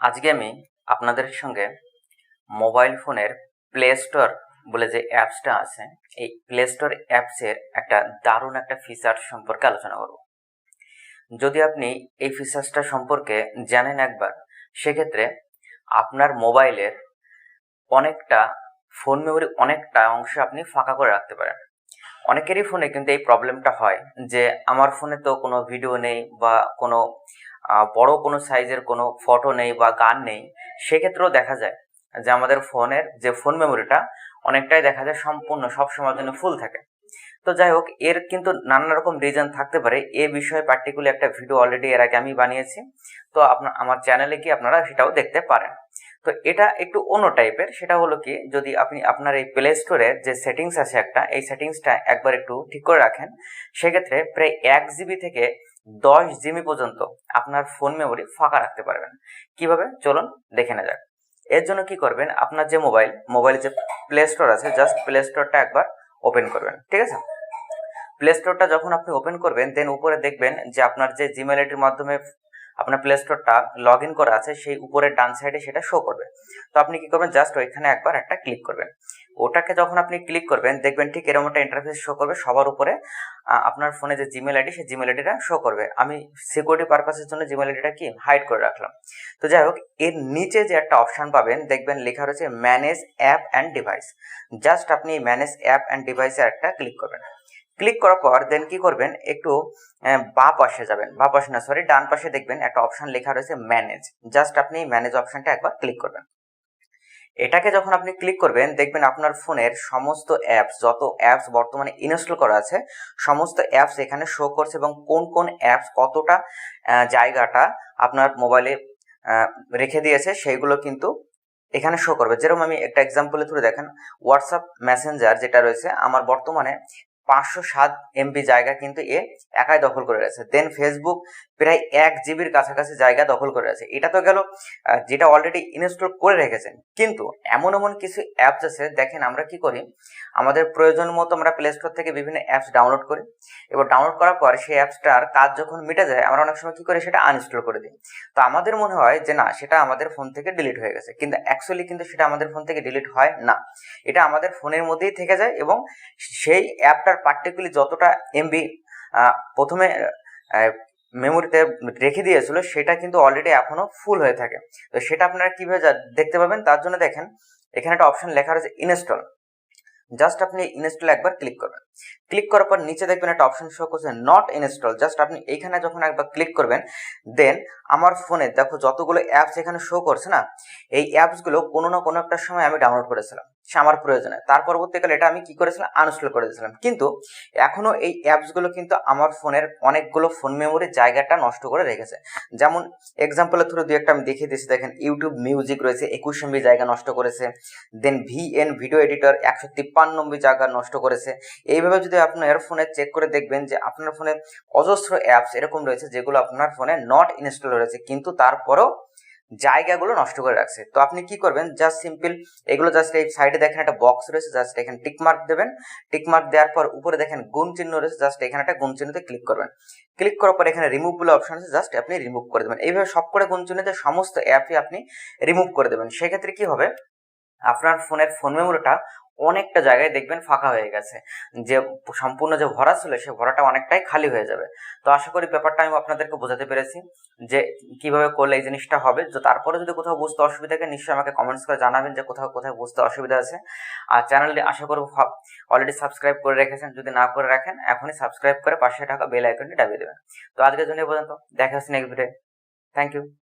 আজকে আমি আপনাদের সঙ্গে মোবাইল ফোনের প্লে স্টোর বলে যে অ্যাপসটা আছে, এই প্লে স্টোর অ্যাপসের একটা দারুণ একটা ফিচার সম্পর্কে আলোচনা করব। যদি আপনি এই ফিচার্সটা সম্পর্কে জানেন একবার, সেক্ষেত্রে আপনার মোবাইলের অনেকটা ফোন মেমোরি অনেকটা অংশ আপনি ফাঁকা করে রাখতে পারেন। অনেকেরই ফোনে কিন্তু এই প্রবলেমটা হয় যে, আমার ফোনে তো কোনো ভিডিও নেই বা কোনো বড় কোনো সাইজের কোনো ফটো নেই বা গান নেই, সেক্ষেত্রেও দেখা যায় যে আমাদের ফোনের যে ফোন মেমোরিটা অনেকটাই দেখা যায় সম্পূর্ণ সব সময়ের জন্য ফুল থাকে। তো যাই হোক, এর কিন্তু নানা রকম রিজন থাকতে পারে। এ বিষয়ে পার্টিকুলার একটা ভিডিও অলরেডি এর আগে আমি বানিয়েছি। তো আপনার আমার চ্যানেলে কি আপনারা সেটাও দেখতে পারেন। তো এটা একটু অন্য টাইপের সেটা হলো কি, যদি আপনি আপনার এই প্লে স্টোরে যে সেটিংস আছে একটা, এই সেটিংসটা একবার একটু ঠিক করে রাখেন, সেক্ষেত্রে প্রায় এক জিবি থেকে দশ জিবি পর্যন্ত আপনার ফোন মেমোরি ফাঁকা রাখতে পারবেন। কীভাবে? চলুন দেখে নেওয়া যাক। এর জন্য কি করবেন? আপনার যে মোবাইল মোবাইলে যে প্লে স্টোর আছে জাস্ট প্লে স্টোরটা একবার ওপেন করবেন, ঠিক আছে? প্লে স্টোরটা যখন আপনি ওপেন করবেন দেন উপরে দেখবেন যে আপনার যে জিমেল আইডির মাধ্যমে আপনার প্লে স্টোরটা লগ ইন করা আছে, সেই উপরের ডান সাইডে সেটা শো করবে। তো আপনি কি করবেন? জাস্ট ওইখানে একবার একটা ক্লিক করবেন। ওটাকে যখন আপনি ক্লিক করবেন, দেখবেন ঠিক এরকম একটা ইন্টারফেস শো করবে। সবার উপরে আপনার ফোনে যে জিমেল আইডি সেই জিমেল আইডিটা শো করবে। আমি সিকিউরিটি পারপাসের জন্য জিমেল আইডিটা কি? হাইড করে রাখলাম। তো যাই হোক, এর নিচে যে একটা অপশন পাবেন, দেখবেন লেখা রয়েছে manage app and device just আপনি ম্যানেজ অ্যাপ অ্যান্ড ডিভাইসে একটা ক্লিক করবেন। ক্লিক করার পর দেন কি করবেন? একটু বা পাশে যাবেন। বা পাশে না সরি ডান পাশে দেখবেন একটা অপশন লেখা রয়েছে ম্যানেজ জাস্ট আপনি ম্যানেজ অপশনটা একবার ক্লিক করবেন। এটাকে যখন আপনি ক্লিক করবেন, দেখবেন আপনার ফোনের সমস্ত অ্যাপস যত অ্যাপস বর্তমানে ইনস্টল করা আছে, সমস্ত অ্যাপস এখানে শো করছে এবং কোন কোন অ্যাপস কতটা জায়গাটা আপনার মোবাইলে রেখে দিয়েছে, সেইগুলো কিন্তু এখানে শো করবে। যেরকম আমি একটা এক্সাম্পলে তুলে দেখেন হোয়াটসঅ্যাপ মেসেঞ্জার যেটা রয়েছে, আমার বর্তমানে পাঁচশো সাত এমবি জায়গা কিন্তু এ একাই দখল করে রয়েছে দেন ফেসবুক প্রায় এক জিবির কাছাকাছি জায়গা দখল করে আছে। এটা তো গেল যেটা অলরেডি ইনস্টল করে রেখেছেন। কিন্তু এমন এমন কিছু অ্যাপস আছে, দেখেন আমরা কি করি? আমাদের প্রয়োজন মতো আমরা প্লে স্টোর থেকে বিভিন্ন অ্যাপস ডাউনলোড করি। এবার ডাউনলোড করার পর সেই অ্যাপসটার কাজ যখন মিটে যায়, আমরা অনেক সময় কি করি? সেটা আনইনস্টল করে দিই। তো আমাদের মনে হয় যে না, সেটা আমাদের ফোন থেকে ডিলিট হয়ে গেছে। কিন্তু অ্যাকচুয়ালি কিন্তু সেটা আমাদের ফোন থেকে ডিলিট হয় না। এটা আমাদের ফোনের মধ্যেই থেকে যায় এবং সেই অ্যাপটার পার্টিকুলার যতটা এমবি প্রথমে মেমোরিতে রেখে দিয়েছিল, সেটা কিন্তু অলরেডি এখনও ফুল হয়ে থাকে। তো সেটা আপনারা কীভাবে দেখতে পাবেন, তার জন্য দেখেন, এখানে একটা অপশন লেখা রয়েছে ইনস্টল জাস্ট আপনি ইনস্টল একবার ক্লিক করবেন। ক্লিক করার পর নিচে দেখবেন একটা অপশন শো করছে নট ইনস্টল জাস্ট আপনি এইখানে যখন একবার ক্লিক করবেন দেন আমার ফোনে দেখো যতগুলো অ্যাপস এখানে শো করছে না, এই অ্যাপসগুলো কোনো না কোনো একটা সময় আমি ডাউনলোড করেছিলাম, সে আমার প্রয়োজনে। তার পরবর্তীকালে এটা আমি কি করেছিলাম? আনস্টল করে দিয়েছিলাম। কিন্তু এখনও এই অ্যাপসগুলো কিন্তু আমার ফোনের অনেকগুলো ফোন মেমোরির জায়গাটা নষ্ট করে রেখেছে। যেমন এক্সাম্পলের থ্রু দুই একটা আমি দেখিয়ে দিচ্ছি, দেখেন ইউটিউব মিউজিক রয়েছে, একুশ এমবি জায়গা নষ্ট করেছে দেন ভিএন ভিডিও এডিটর একশো তিপ্পান্ন এমবি জায়গা নষ্ট করেছে। এইভাবে যদি আপনার ফোনে চেক করে দেখবেন যে আপনার ফোনে অজস্র অ্যাপস এরকম রয়েছে যেগুলো আপনার ফোনে নট ইনস্টল রয়েছে। কিন্তু তারপরেও জায়গাগুলো নষ্ট করে রাখছে। তো আপনি কি করবেন? জাস্ট সিম্পল এগুলো জাস্ট এই সাইডে দেখেন একটা বক্স রয়েছে জাস্ট এখানে টিক মার্ক দেবেন। টিক মার্ক দেওয়ার পর উপরে দেখেন গুণ চিহ্ন রয়েছে জাস্ট এখানে একটা গুণ চিহ্নতে ক্লিক করবেন। ক্লিক করার পর এখানে রিমুভ বলে অপশন আছে জাস্ট আপনি রিমুভ করে দেবেন। এইভাবে সব করে গুণ চিহ্নতে সমস্ত অ্যাপই আপনি রিমুভ করে দেবেন। সেক্ষেত্রে কি হবে? আপনার ফোনের ফোন মেমোরিটা অনেকটা জায়গায় দেখবেন ফাঁকা হয়ে গেছে। যে সম্পূর্ণ যে ভরা ছিল, সে ভরাটা অনেকটাই খালি হয়ে যাবে। তো আশা করি ব্যাপারটা আমি আপনাদেরকে বোঝাতে পেরেছি যে কীভাবে করলে এই জিনিসটা হবে। তো তারপরে যদি কোথাও বুঝতে অসুবিধা থাকে, নিশ্চয়ই আমাকে কমেন্টস করে জানাবেন যে কোথাও, কোথায় বুঝতে অসুবিধা আছে। আর চ্যানেলটি আশা করব অলরেডি সাবস্ক্রাইব করে রেখেছেন। যদি না করে রাখেন, এখনই সাবস্ক্রাইব করে পাশে থাকা বেল আইকনটি দাবিয়ে দেবেন। তো আজকের জন্য পর্যন্ত। দেখা হচ্ছে নেক্সট ভিডিও থ্যাংক ইউ